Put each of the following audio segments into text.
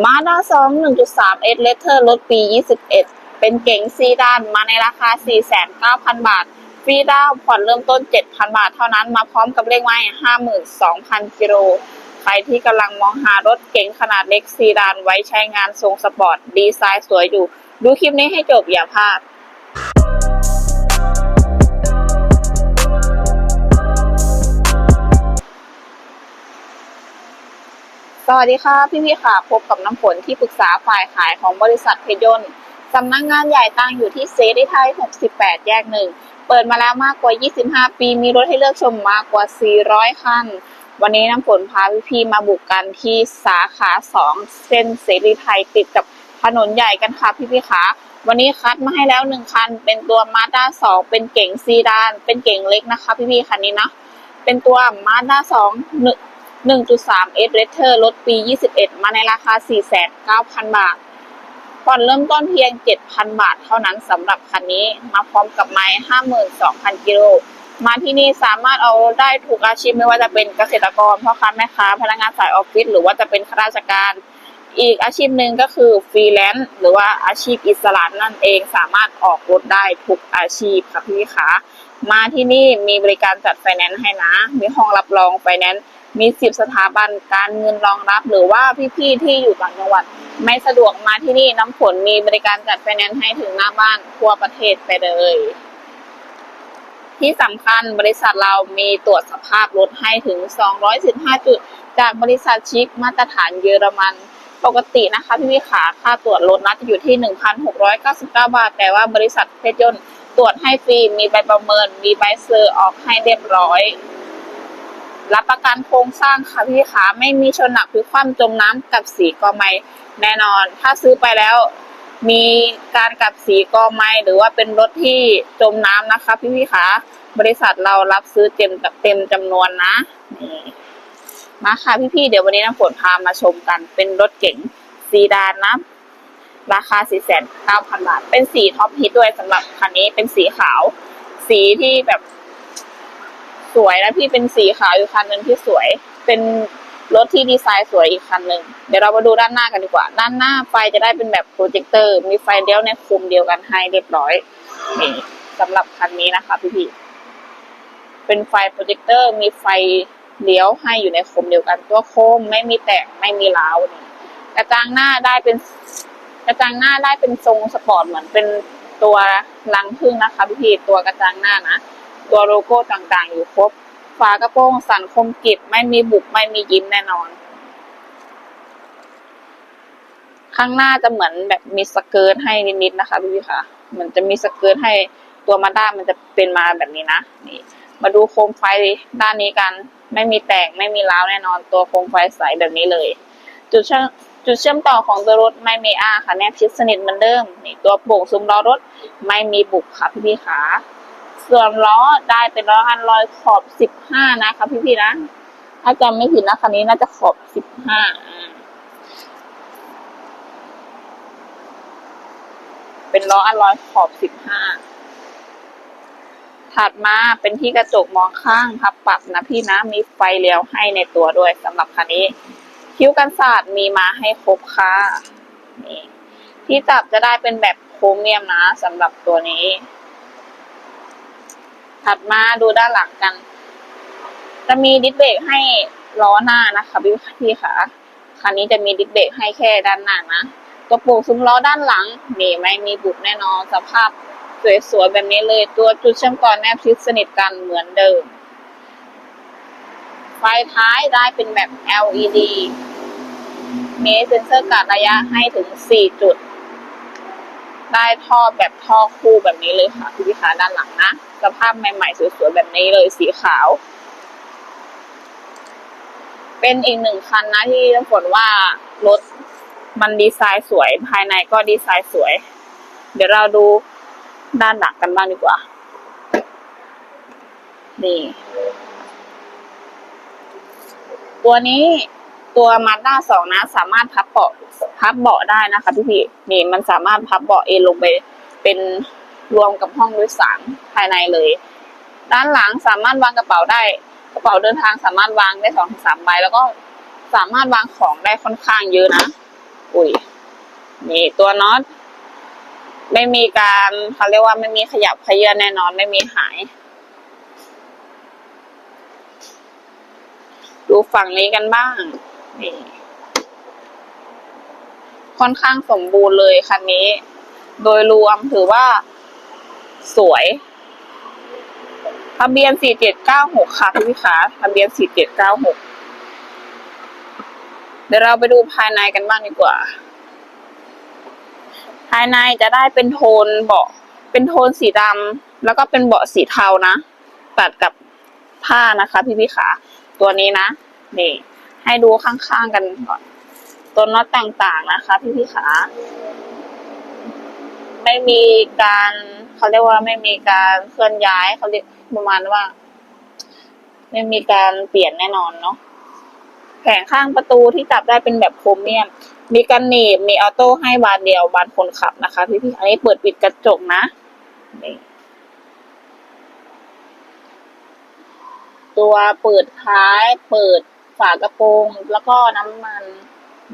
มาด้าสองหนึ่งจุดสามเอสเลเทอร์รถปียี่สิบเอ็ดเป็นเก๋งซีดานมาในราคาสี่แสนเก้าพันบาทฟรีดาวน์ผ่อนเริ่มต้นเจ็ดพันบาทเท่านั้นมาพร้อมกับเลขไม้ห้าหมื่นสองพันกิโลใครที่กำลังมองหารถเก๋งขนาดเล็กซีดานไว้ใช้งานทรงสปอร์ต ดีไซน์สวยอยู่ ดูคลิปนี้ให้จบอย่าพลาด วัสดีค่ะ พี่พี่ค่ะ พบกับน้ำฝนที่ปรึกษาฝ่ายขายของบริษัทเพชรยนต์สำนักงานใหญ่ตั้งอยู่ที่เซรีไทย 68 แยกหนึ่ง เปิดมาแล้วมากกว่า 25 ปี มีรถให้เลือกชมมากกว่า 400 คัน วันนี้น้ำฝนพาพี่พี่มาบุกกันที่สาขา 2 เส้นเสรีไทยติดกับถนนใหญ่กันค่ะพี่พี่ค่ะ วันนี้คัดมาให้แล้วหนึ่งคัน เป็นตัวมาด้า2เป็นเก๋งซีดาน เป็นเก๋งเล็กนะคะ พี่พี่คันนี้นะ เป็นตัวมาด้า2 1.3 S r e t e r รถปี 21 มาในราคา 4,900 บาทผ่อนเริ่มต้นเพียง 7,000 บาทเท่านั้นสำหรับคันนี้ มาพร้อมกับไม้52,000 กิโล มาที่นี่สามารถเอาได้ทุกอาชีพไม่ว่าจะเป็นเกษตรกรพ่อค้าแม่ค้า พนักงานสายออฟฟิศหรือว่าจะเป็นข้าราชการ อีกอาชีพหนึ่งก็คือฟรีแลนซ์หรือว่าอาชีพอิสระนั่นเองสามารถออกรถได้ทุกอาชีพค่ะพี่คะมาที่นี่มีบริการจัดไฟแนนซ์ให้นะ มีห้องรับรองไฟแนนซ์ มีสิบสถาบันการเงินรองรับ หรือว่าพี่ๆที่อยู่ต่างจังหวัด ไม่สะดวกมาที่นี่น้ำฝนมีบริการจัดไฟแนนซ์ให้ถึงหน้าบ้านทั่วประเทศไปเลย ที่สำคัญบริษัทเรามีตรวจสภาพรถให้ถึง 215 จุด จากบริษัทชิคมาตรฐานเยอรมันปกตินะคะพี่พี่ขาค่าตรวจรถนะจะอยู่ที่ 1,699 บาท แต่ว่าบริษัทเพชรยนต์ตรวจให้ฟรีมีใบประเมิน มีใบเซอร์ออกให้เรียบร้อย รับประกันโครงสร้างค่ะพี่ขาไม่มีชนหนักหรือคว่ำจมน้ำกับสีกอไม้แน่นอน ถ้าซื้อไปแล้วมีการกับสีกอไม้หรือว่าเป็นรถที่จมน้ำนะคะพี่พี่ขาบริษัทเรารับซื้อเต็มเต็มจำนวนนะนี่มาค่ะพี่พี่ๆเดี๋ยววันนี้น้ำฝนพามาชมกัน เป็นรถเก๋งซีดานนะราคา 4,900บาท เป็นสีท็อปฮิตด้วยสำหรับคันนี้เป็นสีขาว สีที่แบบ สวยนะพี่เป็นสีขาวอยู่คันหนึ่งที่สวย เป็นรถที่ดีไซน์สวยอีกคันหนึ่งเดี๋ยวเรามาดูด้านหน้ากันดีกว่า ด้านหน้าไฟจะได้เป็นแบบโปรเจคเตอร์ มีไฟเลี้ยวในคุมเดียวกันให้เรียบร้อยนี่สำหรับคันนี้นะคะพี่พี่เป็นไฟโปรเจคเตอร์ มีไฟเลี้ยวให้อยู่ในคมเดียวกัน ตัวโคมไม่มีแตกไม่มีร้าวนี่กระจังหน้าได้เป็นกระจังหน้าได้เป็นทรงสปอร์ตเหมือนเป็นตัวรังพึ่งนะคะพี่พี่ตัวกระจังหน้านะ ตัวโลโก้ต่างๆ อยู่ครบ ฝากระโปรงสันคมกิบไม่มีบุบไม่มียิ้มแน่นอน ข้างหน้าจะเหมือนแบบมีสเกิร์ตให้นิดๆนะคะพี่ๆค่ะเหมือนจะมีสเกิร์ตให้ตัวมาด้ามันจะเป็นมาแบบนี้นะ นี่ มาดูโคมไฟด้านนี้กัน ไม่มีแตกไม่มีร้าวแน่นอน ตัวโคมไฟใสแบบนี้เลย จุดเชื่อมจุดเชื่อมต่อของตัวรถไม่มีอ้าค่ะแนบชิดสนิทเหมือนเดิม นี่ตัวโป่งซุ้มล้อรถไม่มีบุบค่ะพี่ๆค่ะ ส่วนล้อได้เป็นล้ออันลอยขอบสิบห้านะคะพี่ๆนะ ถ้าจำไม่ผิดนะคันนี้น่าจะขอบสิบห้าเป็นล้ออันลอยขอบสิบห้าถัดมาเป็นที่กระจกมองข้างพับปรับนะพี่นะ มีไฟเลี้ยวให้ในตัวด้วยสำหรับคันนี้ คิ้วกันศาสตร์มีมาให้ครบค่ะนี่ที่จับจะได้เป็นแบบโครเมียมนะสำหรับตัวนี้ ถัดมาดูด้านหลังกัน จะมีดิสเบรกให้ล้อหน้านะคะพี่พี่ค่ะคันนี้จะมีดิสเบรกให้แค่ด้านหน้านะตัวปร่งซุ้มล้อด้านหลังนี่ไม่มีบุบแน่นอนสภาพสวยๆแบบนี้เลย ตัวจุดเชื่อมต่อแนบชิดสนิทกันเหมือนเดิม ไฟท้ายได้เป็นแบบ LED มีเซ็นเซอร์การระยะให้ถึง 4 จุด ได้ท่อแบบท่อคู่แบบนี้เลยค่ะพี่พิคาด้านหลังนะ สภาพใหม่ๆ สวยๆ แบบนี้เลยสีขาว เป็นอีกหนึ่งคันนะที่ต้องฝนว่ารถมันดีไซน์สวย ภายในก็ดีไซน์สวย เดี๋ยวเราดูด้านหลังกันบ้างดีกว่า นี่ ตัวนี้ตัวมาด้าสองนะ สามารถพับเบาะพับเบาะได้นะคะพี่พี่ๆนี่มันสามารถพับเบาะเอนลงไปเป็น รวมกับห้องโดยสารภายในเลย ด้านหลังสามารถวางกระเป๋าได้ กระเป๋าเดินทางสามารถวางได้สองถึงสามใบแล้วก็สามารถวางของได้ค่อนข้างเยอะนะ อุ้ยนี่ตัวน็อตไม่มีการเขาเรียกว่าไม่มีขยับขยื่นแน่นอนไม่มีหาย ดูฝั่งนี้กันบ้างนี่ค่อนข้างสมบูรณ์เลยคันนี้ โดยรวมถือว่า สวยทะเบียน4796ค่ะพี่ขาทะเบียน4796เดี๋ยวเราไปดูภายในกันบ้างดีกว่า ภายในจะได้เป็นโทนเบาะ เป็นโทนสีดำแล้วก็เป็นเบาะสีเทานะ ตัดกับผ้านะคะ พี่พี่ขาตัวนี้นะ นี่ ให้ดูข้างๆกันก่อน ตัวน็อตต่างๆนะคะ พี่พี่ขา ไม่มีการเขาเรียกว่าไม่มีการเคลื่อนย้ายเขาเรียกประมาณว่า ไม่มีการเปลี่ยนแน่นอนเนาะแผงข้างประตูที่จับได้เป็นแบบโครเมียม มีกันหนีบ มีออโต้ให้บานเดียวบานคนขับนะคะพี่พี่อันนี้เปิดปิดกระจกนะนี่ตัวเปิดท้าย เปิดฝากระโปรงแล้วก็น้ำมัน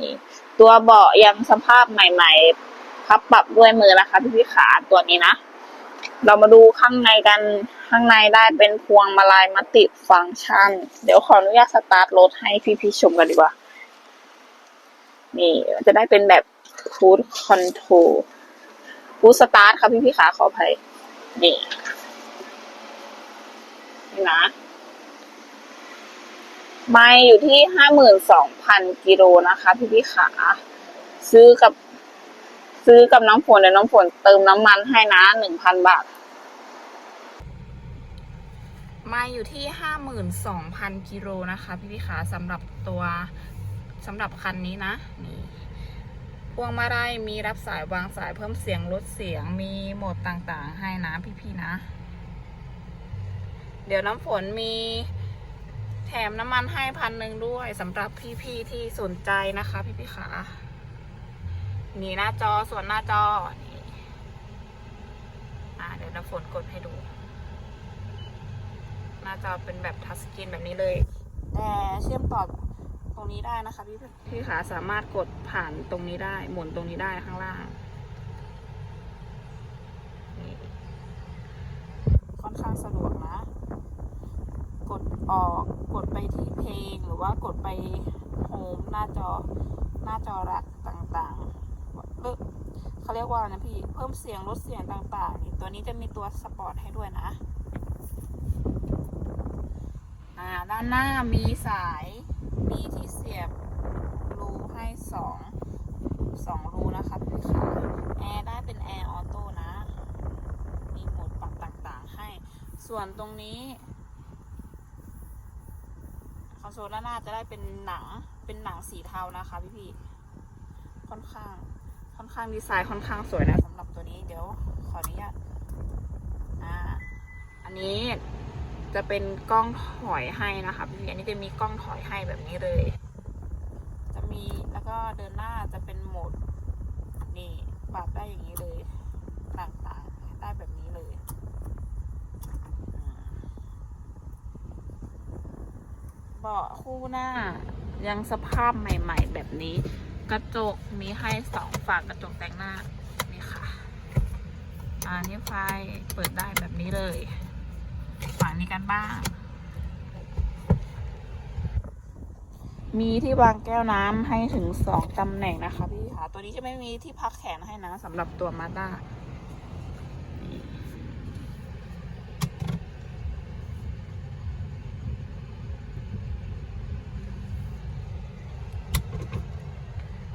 นี่ตัวเบาะยังสภาพใหม่ ๆ พับปรับด้วยมือนะคะพี่พี่ขาตัวนี้นะ เรามาดูข้างในกันข้างในได้เป็นพวงมาลัยมัลติฟังก์ชัน เดี๋ยวขออนุญาตสตาร์ทรถให้พี่ๆชมกันดีกว่า นี่จะได้เป็นแบบฟูดคอนโทรฟูดสตาร์ทครับพี่ๆขาขออภัยนี่นี่นะไม่อยู่ที่ห้าหมื่นสองพันกิโลนะคะ พี่พี่ขา ซื้อกับ ซื้อกับน้ำฝนเดี๋ยวน้ำฝนเติมน้ำมันให้นะหนึ่งพันบาท มาอยู่ที่ห้าหมื่นสองพันกิโลนะคะ พี่พี่ขาสำหรับตัวสำหรับคันนี้นะนี่พวงมาลัยมีรับสายวางสายเพิ่มเสียงลดเสียงมีโหมดต่างๆ ให้นะพี่ๆนะ เดี๋ยวน้ำฝนมีแถมน้ำมันให้พันหนึ่งด้วยสำหรับพี่ๆที่สนใจนะคะ พี่ๆขา นี่หน้าจอส่วนหน้าจอนี่อ่าเดี๋ยวน้ำฝนกดให้ดู หน้าจอเป็นแบบทัชสกรีนแบบนี้เลย แต่เชื่อมต่อตรงนี้ได้นะคะพี่พี่ขาสามารถกดผ่านตรงนี้ได้ หมุนตรงนี้ได้ข้างล่างค่อนข้างสะดวกนะ กดออกกดไปที่เพลงหรือว่ากดไปโฮมหน้าจอหน้าจอรักต่างๆ เขาเรียกว่านะพี่ เพิ่มเสียงลดเสียงต่างๆ ตัวนี้จะมีตัวสปอร์ตให้ด้วยนะอ่าด้านหน้ามีสาย มีที่เสียบรูให้สองสองรูนะคะพี่ค่ะแอร์ได้เป็นแอร์ออโต้นะ มีโหมดปรับต่างๆให้ ส่วนตรงนี้คอนโซลด้านหน้าจะได้เป็นหนัง เป็นหนังสีเทานะคะพี่พี่ๆค่อนข้าง ค่อนข้างดีไซน์ค่อนข้างสวยนะสำหรับตัวนี้เดี๋ยวขออนุญาตอ่าอันนี้จะเป็นกล้องถอยให้นะคะพี่อันนี้จะมีกล้องถอยให้แบบนี้เลย จะมีแล้วก็เดินหน้าจะเป็นโหมดนี่ปรับได้อย่างนี้เลยต่างๆได้แบบนี้เลยเบาะคู่หน้ายังสภาพใหม่ ๆ แบบนี้ กระจกมีให้สองฝากกระจกแต่งหน้านี่ค่ะอันนี้ไฟเปิดได้แบบนี้เลยฝั่งนี้กันบ้าง มีที่วางแก้วน้ำให้ถึงสองตำแหน่งนะคะพี่ค่ะ ตัวนี้จะไม่มีที่พักแขนให้นะสำหรับตัวมาด้า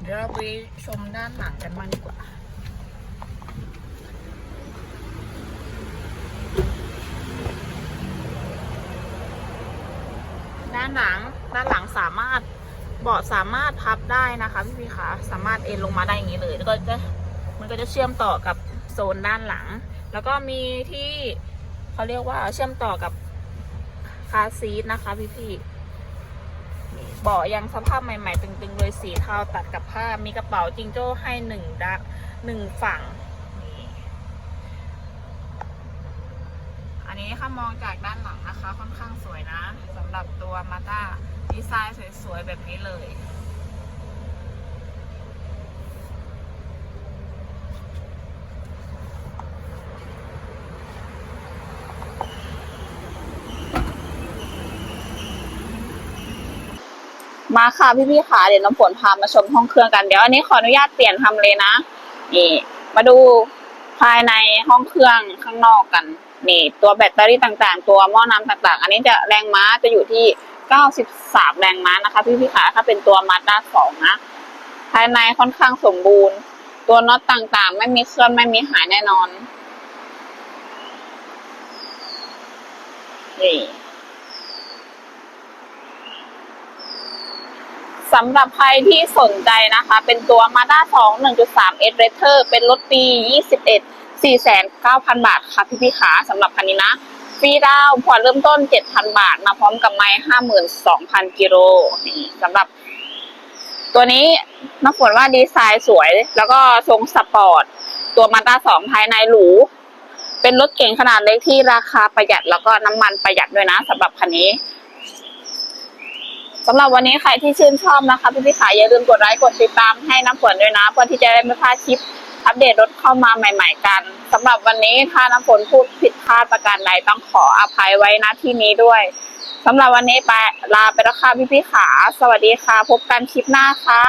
ดี๋ยวเราไปชมด้านหลังกันบ้างดีกว่า ด้านหลังด้านหลังสามารถเบาะสามารถพับได้นะคะพี่พี่คะสามารถเอ็นลงมาได้อย่างนี้เลย แล้วก็จะมันก็จะเชื่อมต่อกับโซนด้านหลัง แล้วก็มีที่เขาเรียกว่าเชื่อมต่อกับคาซีทนะคะพี่พี่ เบาะยังสภาพใหม่ ๆ ตึงๆ เลยสีเทาตัดกับผ้ามีกระเป๋าจิงโจ้ให้หนึ่งดักหนึ่งฝั่งนี่อันนี้ค่ะมองจากด้านหลังนะคะ ค่อนข้างสวยนะสำหรับตัวมาต้าดีไซน์สวยๆ แบบนี้เลย มาค่ะพี่ๆค่ะเดี๋ยวน้ำฝนพามาชมห้องเครื่องกันเดี๋ยวอันนี้ขออนุญาตเปลี่ยนทำเลยนะนี่มาดูภายในห้องเครื่องข้างนอกกันนี่ตัวแบตเตอรี่ต่างๆ ตัวหม้อน้ำต่างๆ อันนี้จะแรงม้าจะอยู่ที่ 93 แรงม้านะคะ พี่ๆค่ะถ้าเป็นตัวมาด้าสองนะ ภายในค่อนข้างสมบูรณ์ ตัวน็อตต่างๆ ไม่มีเคลื่อนไม่มีหายแน่นอนนี่ สำหรับใครที่สนใจนะคะ เป็นตัว Mazda 2 1.3 S r a t e r เป็นรถปี 21 4,900 บาทค่ะพี่พี่ขาสำหรับคันนี้นะฟรีดาวน์ผ่อนเริ่มต้น 7,000 บาท มาพร้อมกับไม้52,000 กิโลนี่สำหรับ ตัวนี้น้ำฝนว่าดีไซน์สวย แล้วก็ทรงสปอร์ต ตัว Mazda 2ภายในหรู เป็นรถเก๋งขนาดเล็กที่ราคาประหยัด แล้วก็น้ำมันประหยัดด้วยนะสำหรับคันนี้ สำหรับวันนี้ใครที่ชื่นชอบนะคะพี่พี่ขายอย่าลืมกดไลค์กดติดตามให้น้ำฝนด้วยนะเพื่อที่จะได้ไม่พลาดคลิปอัปเดตรถเข้ามาใหม่ ๆ กันสำหรับวันนี้ถ้าน้ำฝนพูดผิดพลาดประการใดต้องขออภัยไว้นะที่นี้ด้วยสำหรับวันนี้ไปลาไปแล้วค่ะพี่พี่ขา สวัสดีค่ะ พบกันคลิปหน้าค่ะ